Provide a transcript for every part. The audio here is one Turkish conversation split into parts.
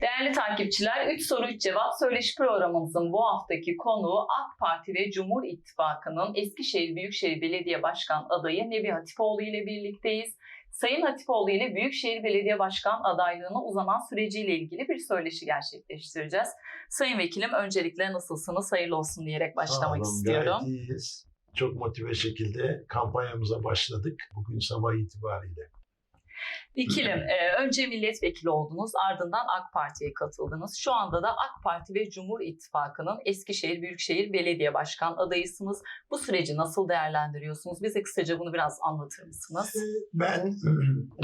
Değerli takipçiler, 3 soru 3 cevap söyleşi programımızın bu haftaki konuğu AK Parti ve Cumhur İttifakı'nın Eskişehir Büyükşehir Belediye Başkan adayı Nebi Hatipoğlu ile birlikteyiz. Sayın Hatipoğlu ile Büyükşehir Belediye Başkan adaylığına uzanan süreciyle ilgili bir söyleşi gerçekleştireceğiz. Sayın Vekilim öncelikle nasılsınız? Hayırlı olsun diyerek başlamak Sağ olun, istiyorum. Gayet iyiyiz. Çok motive şekilde kampanyamıza başladık. Bugün sabah itibariyle. Vekilim, e, önce milletvekili oldunuz, ardından AK Parti'ye katıldınız. Şu anda da AK Parti ve Cumhur İttifakı'nın Eskişehir Büyükşehir Belediye Başkan adayısınız. Bu süreci nasıl değerlendiriyorsunuz? Bize kısaca bunu biraz anlatır mısınız? Ben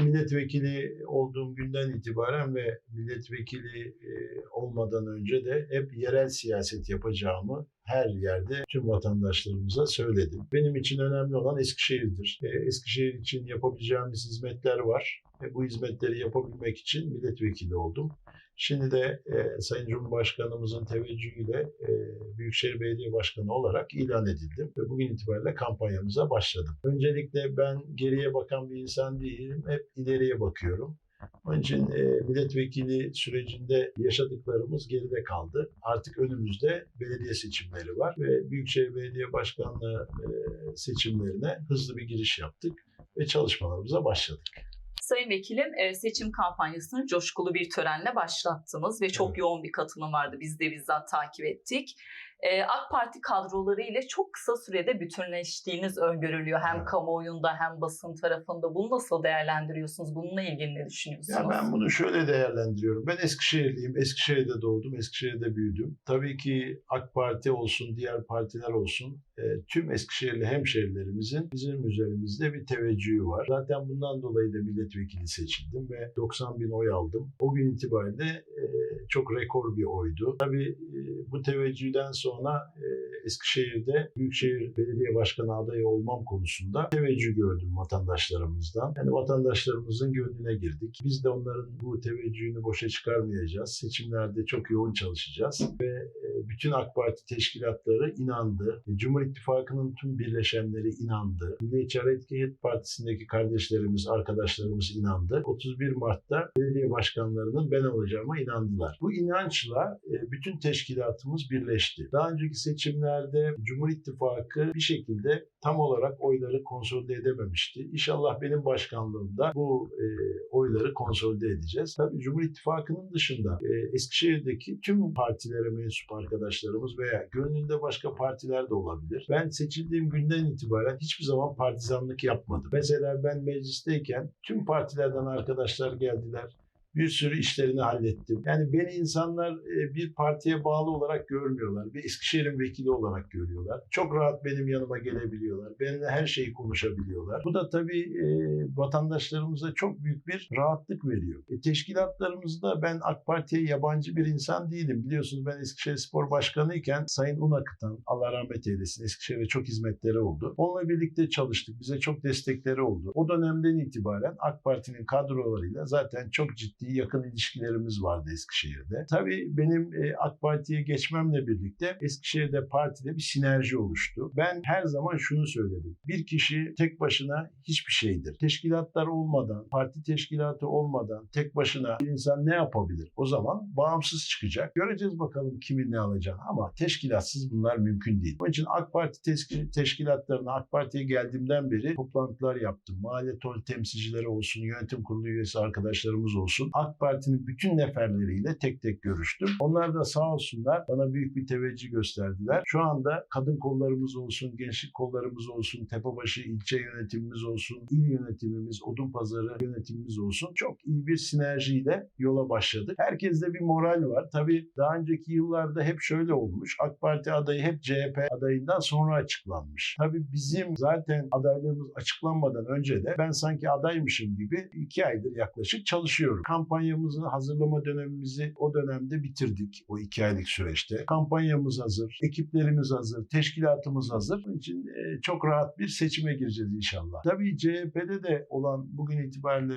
milletvekili olduğum günden itibaren ve milletvekili e, olmadan önce de hep yerel siyaset yapacağımı her yerde tüm vatandaşlarımıza söyledim. Benim için önemli olan Eskişehir'dir. E, Eskişehir için yapabileceğimiz hizmetler var. E, bu hizmetleri yapabilmek için milletvekili oldum. Şimdi de e, Sayın Cumhurbaşkanımızın teveccühüyle e, Büyükşehir Belediye Başkanı olarak ilan edildim ve bugün itibariyle kampanyamıza başladım. Öncelikle ben geriye bakan bir insan değilim, hep ileriye bakıyorum. Onun için e, milletvekili sürecinde yaşadıklarımız geride kaldı. Artık önümüzde belediye seçimleri var ve Büyükşehir Belediye Başkanlığı e, seçimlerine hızlı bir giriş yaptık ve çalışmalarımıza başladık. Sayın Vekilim, e, seçim kampanyasını coşkulu bir törenle başlattınız ve çok Evet. yoğun bir katılım vardı. Biz de bizzat takip ettik. E, AK Parti kadroları ile çok kısa sürede bütünleştiğiniz öngörülüyor. Hem Evet. kamuoyunda hem basın tarafında. Bunu nasıl değerlendiriyorsunuz? Bununla ilgili ne düşünüyorsunuz? Ya ben bunu şöyle değerlendiriyorum. Ben Eskişehirliyim. Eskişehir'de doğdum. Eskişehir'de büyüdüm. Tabii ki AK Parti olsun, diğer partiler olsun e, tüm Eskişehirli hemşehrilerimizin bizim üzerimizde bir teveccühü var. Zaten bundan dolayı da milletvekili seçildim ve 90 bin oy aldım. O gün itibariyle e, çok rekor bir oydu. Tabii e, bu teveccühden sonra e, Eskişehir'de Büyükşehir Belediye Başkanı adayı olmam konusunda teveccüh gördüm vatandaşlarımızdan. Yani vatandaşlarımızın gönlüne girdik. Biz de onların bu teveccühünü boşa çıkarmayacağız. Seçimlerde çok yoğun çalışacağız ve e, bütün AK Parti teşkilatları inandı. E, Cumhur İttifakı'nın tüm birleşenleri inandı. Milliyetçi Hareket Partisi'ndeki kardeşlerimiz, arkadaşlarımız inandı. 31 Mart'ta belediye başkanlarının ben olacağıma inandılar. Bu inançla e, bütün teşkilatımız birleşti. Daha önceki seçimlerde Cumhur İttifakı bir şekilde tam olarak oyları konsolide edememişti. İnşallah benim başkanlığımda bu e, oyları konsolide edeceğiz. Tabii Cumhur İttifakı'nın dışında e, Eskişehir'deki tüm partilere mensup arkadaşlarımız veya gönlünde başka partiler de olabilir. Ben seçildiğim günden itibaren hiçbir zaman partizanlık yapmadım. Mesela ben meclisteyken tüm partilerden arkadaşlar geldiler bir sürü işlerini hallettim. Yani beni insanlar e, bir partiye bağlı olarak görmüyorlar. Bir Eskişehir'in vekili olarak görüyorlar. Çok rahat benim yanıma gelebiliyorlar. Benimle her şeyi konuşabiliyorlar. Bu da tabii e, vatandaşlarımıza çok büyük bir rahatlık veriyor. E, teşkilatlarımızda ben AK Parti'ye yabancı bir insan değilim. Biliyorsunuz ben Eskişehir Spor Başkanı iken Sayın Unakıtan, Allah rahmet eylesin, Eskişehir'e çok hizmetleri oldu. Onunla birlikte çalıştık. Bize çok destekleri oldu. O dönemden itibaren AK Parti'nin kadrolarıyla zaten çok ciddi yakın ilişkilerimiz vardı Eskişehir'de. Tabii benim e, AK Parti'ye geçmemle birlikte Eskişehir'de partide bir sinerji oluştu. Ben her zaman şunu söyledim. Bir kişi tek başına hiçbir şeydir. Teşkilatlar olmadan, parti teşkilatı olmadan tek başına bir insan ne yapabilir? O zaman bağımsız çıkacak. Göreceğiz bakalım kimin ne alacağını ama teşkilatsız bunlar mümkün değil. Onun için AK Parti teşk- teşkilatlarına AK Parti'ye geldiğimden beri toplantılar yaptım. Mahalle temsilcileri olsun, yönetim kurulu üyesi arkadaşlarımız olsun. AK Parti'nin bütün neferleriyle tek tek görüştüm. Onlar da sağ olsunlar bana büyük bir teveccüh gösterdiler. Şu anda kadın kollarımız olsun, gençlik kollarımız olsun, Tepebaşı ilçe yönetimimiz olsun, il yönetimimiz, Odunpazarı yönetimimiz olsun. Çok iyi bir sinerjiyle yola başladık. Herkeste bir moral var. Tabii daha önceki yıllarda hep şöyle olmuş. AK Parti adayı hep CHP adayından sonra açıklanmış. Tabii bizim zaten adaylığımız açıklanmadan önce de ben sanki adaymışım gibi iki aydır yaklaşık çalışıyorum. Kampanyamızı hazırlama dönemimizi o dönemde bitirdik o iki aylık süreçte. Kampanyamız hazır, ekiplerimiz hazır, teşkilatımız hazır. Onun için e, çok rahat bir seçime gireceğiz inşallah. Tabii CHP'de de olan bugün itibariyle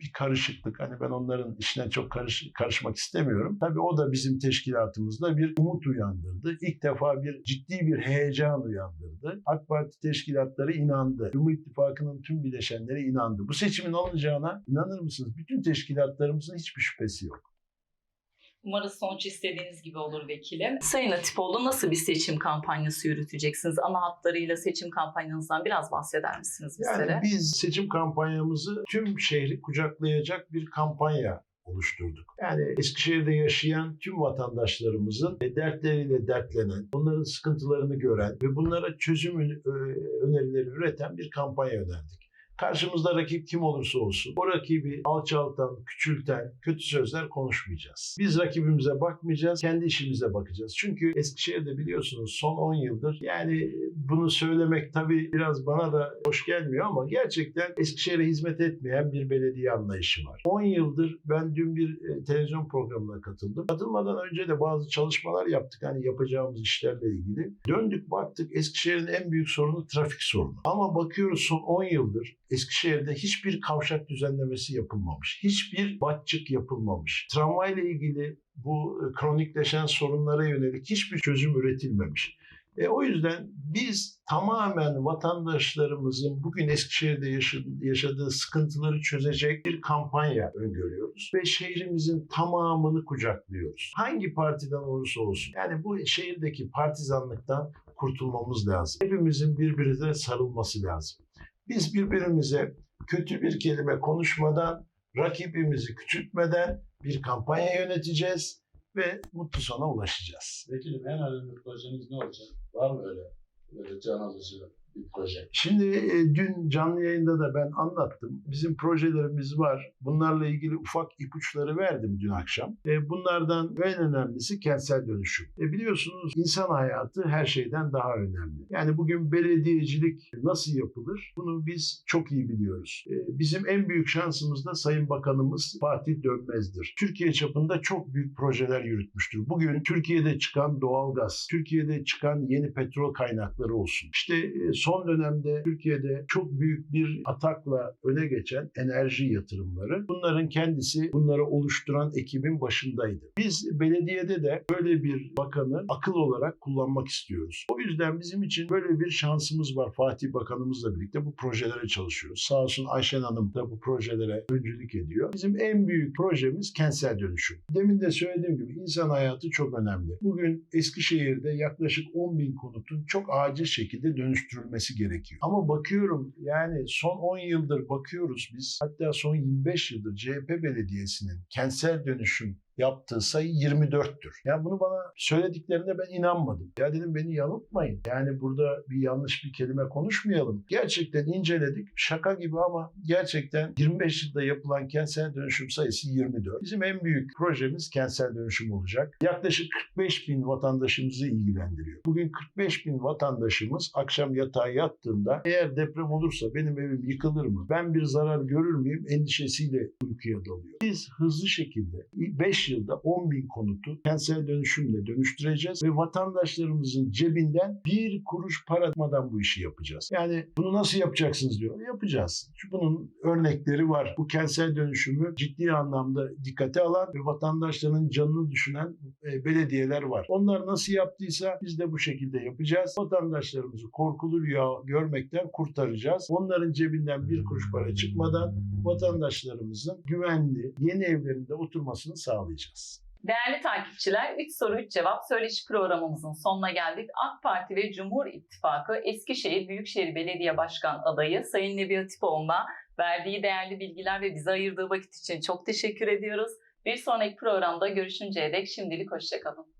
bir karışıklık. Hani ben onların işine çok karış, karışmak istemiyorum. Tabii o da bizim teşkilatımızda bir umut uyandırdı. İlk defa bir ciddi bir heyecan uyandırdı. AK Parti teşkilatları inandı. Cumhur İttifakı'nın tüm bileşenleri inandı. Bu seçimin alınacağına inanır mısınız? Bütün teşkilatlarımızın hiçbir şüphesi yok. Umarız sonuç istediğiniz gibi olur vekilim. Sayın Atipoğlu nasıl bir seçim kampanyası yürüteceksiniz? Ana hatlarıyla seçim kampanyanızdan biraz bahseder misiniz bizlere? Yani biz seçim kampanyamızı tüm şehri kucaklayacak bir kampanya oluşturduk. Yani Eskişehir'de yaşayan tüm vatandaşlarımızın e, dertleriyle dertlenen, onların sıkıntılarını gören ve bunlara çözüm ö- önerileri üreten bir kampanya önerdik. Karşımızda rakip kim olursa olsun o rakibi alçaltan, küçülten, kötü sözler konuşmayacağız. Biz rakibimize bakmayacağız, kendi işimize bakacağız. Çünkü Eskişehir'de biliyorsunuz son 10 yıldır yani bunu söylemek tabii biraz bana da hoş gelmiyor ama gerçekten Eskişehir'e hizmet etmeyen bir belediye anlayışı var. 10 yıldır ben dün bir e, televizyon programına katıldım. Katılmadan önce de bazı çalışmalar yaptık hani yapacağımız işlerle ilgili. Döndük baktık Eskişehir'in en büyük sorunu trafik sorunu. Ama bakıyoruz son 10 yıldır Eskişehir'de hiçbir kavşak düzenlemesi yapılmamış. Hiçbir batçık yapılmamış. Tramvayla ilgili bu e, kronikleşen sorunlara yönelik hiçbir çözüm üretilmemiş. E, o yüzden biz tamamen vatandaşlarımızın bugün Eskişehir'de yaşadığı, sıkıntıları çözecek bir kampanya öngörüyoruz. Ve şehrimizin tamamını kucaklıyoruz. Hangi partiden olursa olsun. Yani bu şehirdeki partizanlıktan kurtulmamız lazım. Hepimizin birbirine sarılması lazım. Biz birbirimize kötü bir kelime konuşmadan, rakibimizi küçültmeden bir kampanya yöneteceğiz ve mutlu sona ulaşacağız. Vekilim en önemli projeniz ne olacak? Var mı öyle, böyle can alıcı proje? Şimdi e, dün canlı yayında da ben anlattım. Bizim projelerimiz var. Bunlarla ilgili ufak ipuçları verdim dün akşam. E, bunlardan en önemlisi kentsel dönüşüm. E, biliyorsunuz insan hayatı her şeyden daha önemli. Yani bugün belediyecilik nasıl yapılır? Bunu biz çok iyi biliyoruz. E, bizim en büyük şansımız da Sayın Bakanımız Fatih Dönmez'dir. Türkiye çapında çok büyük projeler yürütmüştür. Bugün Türkiye'de çıkan doğalgaz, Türkiye'de çıkan yeni petrol kaynakları olsun. İşte e, son dönemde Türkiye'de çok büyük bir atakla öne geçen enerji yatırımları. Bunların kendisi bunları oluşturan ekibin başındaydı. Biz belediyede de böyle bir bakanı akıl olarak kullanmak istiyoruz. O yüzden bizim için böyle bir şansımız var. Fatih Bakanımızla birlikte bu projelere çalışıyoruz. Sağ olsun Ayşen Hanım da bu projelere öncülük ediyor. Bizim en büyük projemiz kentsel dönüşüm. Demin de söylediğim gibi insan hayatı çok önemli. Bugün Eskişehir'de yaklaşık 10 bin konutun çok acil şekilde dönüştürülmesi gerekiyor. Ama bakıyorum yani son 10 yıldır bakıyoruz biz hatta son 25 yıldır CHP belediyesinin kentsel dönüşüm yaptığı sayı 24'tür. Yani bunu bana söylediklerinde ben inanmadım. Ya dedim beni yanıltmayın. Yani burada bir yanlış bir kelime konuşmayalım. Gerçekten inceledik. Şaka gibi ama gerçekten 25 yılda yapılan kentsel dönüşüm sayısı 24. Bizim en büyük projemiz kentsel dönüşüm olacak. Yaklaşık 45 bin vatandaşımızı ilgilendiriyor. Bugün 45 bin vatandaşımız akşam yatağa yattığında eğer deprem olursa benim evim yıkılır mı? Ben bir zarar görür müyüm? Endişesiyle uykuya dalıyor. Biz hızlı şekilde 5 yılda 10 bin konutu kentsel dönüşümle dönüştüreceğiz ve vatandaşlarımızın cebinden bir kuruş para atmadan bu işi yapacağız. Yani bunu nasıl yapacaksınız diyor. Yapacağız. Çünkü bunun örnekleri var. Bu kentsel dönüşümü ciddi anlamda dikkate alan ve vatandaşların canını düşünen e, belediyeler var. Onlar nasıl yaptıysa biz de bu şekilde yapacağız. Vatandaşlarımızı korkulu rüya görmekten kurtaracağız. Onların cebinden bir kuruş para çıkmadan vatandaşlarımızın güvenli yeni evlerinde oturmasını sağlayacağız. Değerli takipçiler 3 soru 3 cevap söyleşi programımızın sonuna geldik. AK Parti ve Cumhur İttifakı Eskişehir Büyükşehir Belediye Başkan adayı Sayın Nebi Hatipoğlu'na verdiği değerli bilgiler ve bize ayırdığı vakit için çok teşekkür ediyoruz. Bir sonraki programda görüşünceye dek şimdilik hoşçakalın.